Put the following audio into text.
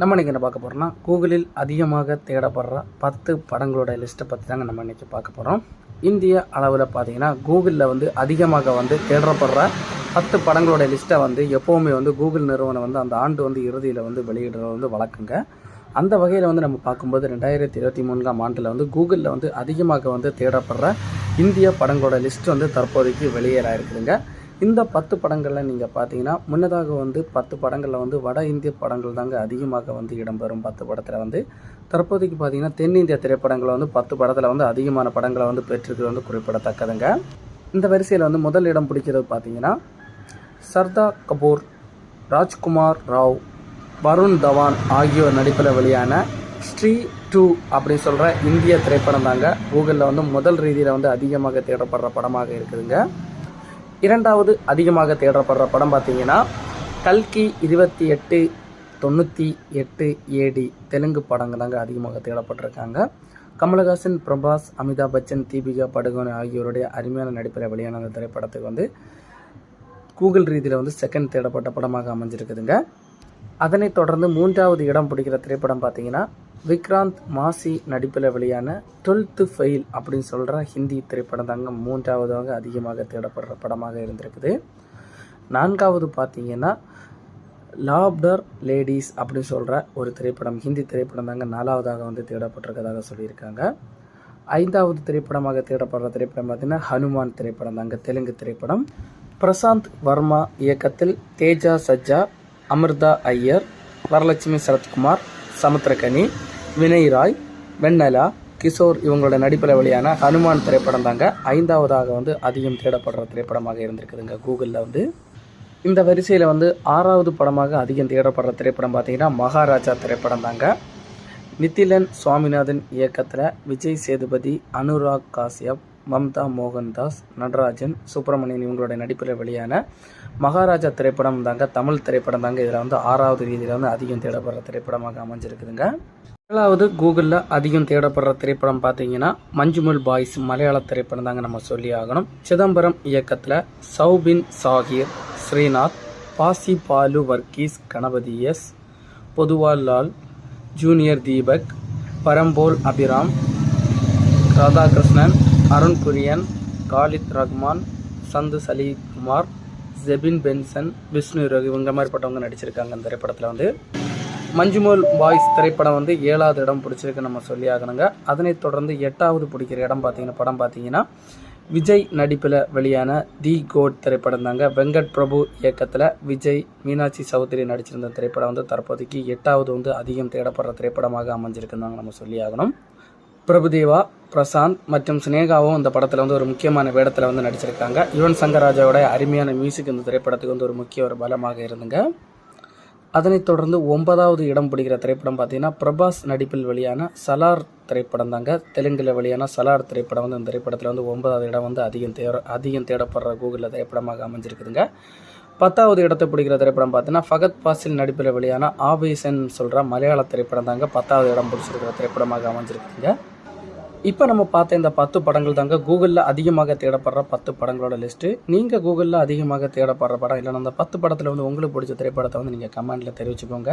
நம்ம இன்றைக்கி என்ன பார்க்க போகிறோம்னா கூகுளில் அதிகமாக தேடப்படுற பத்து படங்களோட லிஸ்ட்டை பற்றி தாங்க நம்ம இன்றைக்கி பார்க்க போகிறோம் இந்திய அளவில் பார்த்தீங்கன்னா கூகுளில் வந்து அதிகமாக வந்து தேடப்படுற பத்து படங்களோட லிஸ்ட்டை வந்து எப்போவுமே வந்து கூகுள் நிறுவனம் வந்து அந்த ஆண்டு வந்து இறுதியில் வந்து வெளியிடுறது வந்து வழக்கங்க. அந்த வகையில் வந்து நம்ம பார்க்கும்போது ரெண்டாயிரத்தி இருபத்தி மூன்றாம் ஆண்டில் வந்து கூகுளில் வந்து அதிகமாக வந்து தேடப்படுற இந்திய படங்களோட லிஸ்ட் வந்து தற்போதைக்கு வெளியேற இருக்குதுங்க. இந்த பத்து படங்களில் நீங்கள் பார்த்தீங்கன்னா முன்னதாக வந்து பத்து படங்களில் வந்து வட இந்திய படங்கள் தாங்க அதிகமாக வந்து இடம்பெறும் பத்து படத்தில் வந்து. தற்போதைக்கு பார்த்தீங்கன்னா தென்னிந்திய திரைப்படங்களை வந்து பத்து படத்தில் வந்து அதிகமான படங்களை வந்து பெற்றிருக்கிறது வந்து குறிப்பிடத்தக்கதுங்க. இந்த வரிசையில் வந்து முதல் இடம் பிடிக்கிறது பார்த்தீங்கன்னா சர்தா கபூர் ராஜ்குமார் ராவ் வருண் தவான் ஆகியோர் நடிப்பில் வெளியான ஸ்ரீ டூ அப்படின்னு சொல்கிற இந்திய திரைப்படம் தாங்க கூகுளில் வந்து முதல் ரீதியில் வந்து அதிகமாக தேடப்படுற படமாக இருக்குதுங்க. இரண்டாவது அதிகமாக தேடப்படுற படம் பார்த்தீங்கன்னா கல்கி இருபத்தி எட்டு தொண்ணூற்றி எட்டு ஏடி தெலுங்கு படங்கள் தாங்க அதிகமாக தேடப்பட்டிருக்காங்க. கமலஹாசன் பிரபாஸ் அமிதாப் பச்சன் தீபிகா படுகோன் ஆகியோருடைய அருமையான நடிப்பில் வெளியான அந்த திரைப்படத்துக்கு வந்து கூகுள் ரீதியில் வந்து செகண்ட் தேடப்பட்ட படமாக அமைஞ்சிருக்குதுங்க. அதனைத் தொடர்ந்து மூன்றாவது இடம் பிடிக்கிற திரைப்படம் பார்த்தீங்கன்னா விக்ராந்த் மாசி நடிப்பில் வெளியான டுவெல்த்து ஃபெயில் அப்படின்னு சொல்கிற ஹிந்தி திரைப்படம் தாங்க மூன்றாவதாக அதிகமாக தேடப்படுற படமாக இருந்திருக்குது. நான்காவது பார்த்தீங்கன்னா லாப்டர் லேடிஸ் அப்படின்னு சொல்கிற ஒரு திரைப்படம் ஹிந்தி திரைப்படம் தாங்க நாலாவதாக வந்து தேடப்பட்டிருக்கதாக சொல்லியிருக்காங்க. ஐந்தாவது திரைப்படமாக தேடப்படுற திரைப்படம் பார்த்தீங்கன்னா ஹனுமான் திரைப்படம் தாங்க தெலுங்கு திரைப்படம். பிரசாந்த் வர்மா இயக்கத்தில் தேஜா சஜ்ஜா அமிர்தா ஐயர் வரலட்சுமி சரத்குமார் சமுத்திரகனி வினய் ராய் வெண்ணலா கிஷோர் இவங்களோட நடிப்பில் வெளியான ஹனுமான் திரைப்படம் தாங்க. ஐந்தாவதாக வந்து அதிகம் தேடப்படுற திரைப்படமாக இருந்திருக்குதுங்க கூகுளில் வந்து. இந்த வரிசையில் வந்து ஆறாவது படமாக அதிகம் தேடப்படுற திரைப்படம் பார்த்தீங்கன்னா மகாராஜா திரைப்படம் தாங்க. நித்திலன் சுவாமிநாதன் இயக்கத்தில் விஜய் சேதுபதி அனுராக் காசியப் மம்தா மோகன்தாஸ் நடராஜன் சுப்பிரமணியன் இவங்களோட நடிப்பில் வெளியான மகாராஜா திரைப்படம் தாங்க தமிழ் திரைப்படம் தாங்க. இதில் வந்து ஆறாவது ரீதியில் வந்து அதிகம் தேடப்படுற திரைப்படமாக அமைஞ்சிருக்குதுங்க. முதலாவது கூகுளில் அதிகம் தேடப்படுற திரைப்படம் பார்த்தீங்கன்னா மஞ்சுமல் பாய்ஸ் மலையாள திரைப்படம் தாங்க நம்ம சொல்லி ஆகணும். சிதம்பரம் இயக்கத்தில் சௌபின் சாகிர் ஸ்ரீநாத் பாசி பாலு வர்கீஸ் கணபதி எஸ் பொதுவால் லால் ஜூனியர் தீபக் பரம்போல் அபிராம் ராதாகிருஷ்ணன் அருண் குரியன் காலித் ரஹ்மான் சந்து சலீகுமார் ஜெபின் பென்சன் விஷ்ணு ரகு இவங்க மாதிரிப்பட்டவங்க நடிச்சிருக்காங்க அந்த திரைப்படத்தில் வந்து. மஞ்சுமோல் பாய்ஸ் திரைப்படம் வந்து ஏழாவது இடம் பிடிச்சிருக்கு நம்ம சொல்லி ஆகணுங்க அதனைத் தொடர்ந்து எட்டாவது பிடிக்கிற இடம் பார்த்தீங்கன்னா படம் பார்த்தீங்கன்னா விஜய் நடிப்பில் வெளியான தி கோட் திரைப்படம் தாங்க. வெங்கட் பிரபு இயக்கத்தில் விஜய் மீனாட்சி சௌத்ரி நடிச்சிருந்த திரைப்படம் வந்து தற்போதைக்கு எட்டாவது வந்து அதிகம் தேடப்படுற திரைப்படமாக அமைஞ்சிருக்குன்னு நம்ம சொல்லி ஆகணும் பிரபுதேவா பிரசாந்த் மற்றும் சினேகாவும் இந்த படத்தில் வந்து ஒரு முக்கியமான வேடத்தில் வந்து நடிச்சிருக்காங்க. யுவன் சங்கர் ராஜாவோட அருமையான மியூசிக் இந்த திரைப்படத்துக்கு வந்து ஒரு முக்கிய ஒரு பலமாக இருந்துங்க. அதனைத் தொடர்ந்து ஒன்பதாவது இடம் பிடிக்கிற திரைப்படம் பார்த்தீங்கன்னா பிரபாஸ் நடிப்பில் வெளியான சலார் திரைப்படம் தாங்க தெலுங்கில் வெளியான சலார் திரைப்படம் வந்து இந்த திரைப்படத்தில் வந்து ஒன்பதாவது இடம் வந்து அதிகம் தேட அதிகம் தேடப்படுற கூகுளில் திரைப்படமாக அமைஞ்சிருக்குதுங்க. பத்தாவது இடத்தை பிடிக்கிற திரைப்படம் பார்த்தீங்கன்னா ஃபகத் பாசில் நடிப்பில் வெளியான ஆபேசன் சொல்கிற மலையாள திரைப்படம் தாங்க பத்தாவது இடம் பிடிச்சிருக்கிற திரைப்படமாக அமைஞ்சிருக்குதுங்க. இப்போ நம்ம பார்த்த இந்த பத்து படங்கள் தாங்க கூகுளில் அதிகமாக தேடப்படுற பத்து படங்களோட லிஸ்ட்டு நீங்கள் கூகுளில் அதிகமாக தேடப்படுற படம் இல்லைன்னா அந்த பத்து படத்தில் வந்து உங்களுக்கு பிடிச்ச திரைப்படத்தை வந்து நீங்கள் கமெண்டில் தெரிவிச்சுக்கோங்க.